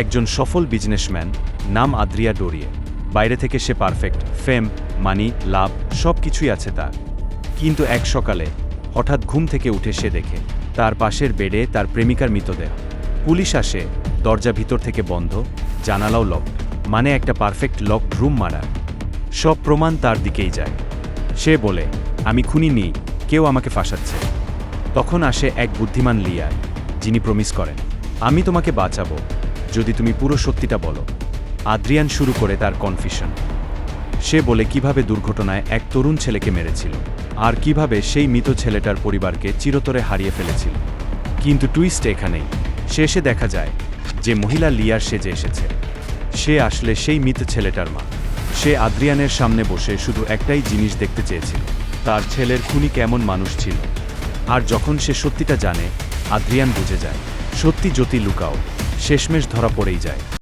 একজন সফল বিজনেসম্যান নাম আদ্রিয়া ডোরিয়ে। বাইরে থেকে সে পারফেক্ট ফেম মানি লাভ সব কিছুই আছে তার। কিন্তু এক সকালে, হঠাৎ ঘুম থেকে উঠে সে দেখে, তার পাশের বেডে তার প্রেমিকার মৃতদেহ। পুলিশ আসে, দরজা ভিতর থেকে বন্ধ, জানালাও লক মানে একটা পারফেক্ট লক রুম মারা সব প্রমাণ তার দিকেই যায়। সে বলে, আমি খুনি নেই, কেউ আমাকে ফাঁসাচ্ছে। তখন আসে এক বুদ্ধিমান লিয়ার, যিনি প্রমিস করেন, আমি তোমাকে বাঁচাবো। যদি তুমি পুরো সত্যিটা বলো। আদ্রিয়ান শুরু করে তার কনফিশন সে বলে কীভাবে দুর্ঘটনায় এক তরুণ ছেলেকে মেরেছিল, আর কীভাবে সেই মৃত ছেলেটার পরিবারকে চিরতরে হারিয়ে ফেলেছিল। কিন্তু টুইস্ট এখানেই, শেষে দেখা যায় যে মহিলা লিয়ার সেজে এসেছে। সে আসলে সেই মৃত ছেলেটার মা। সে আদ্রিয়ানের সামনে বসে শুধু একটাই জিনিস দেখতে চেয়েছিল, তার ছেলের খুনি কেমন মানুষ ছিল। আর যখন সে সত্যিটা জানে, আদ্রিয়ান বুঝে যায়, সত্যি জ্যোতি লুকাও। শেষমেশ ধরা পড়েই যায়।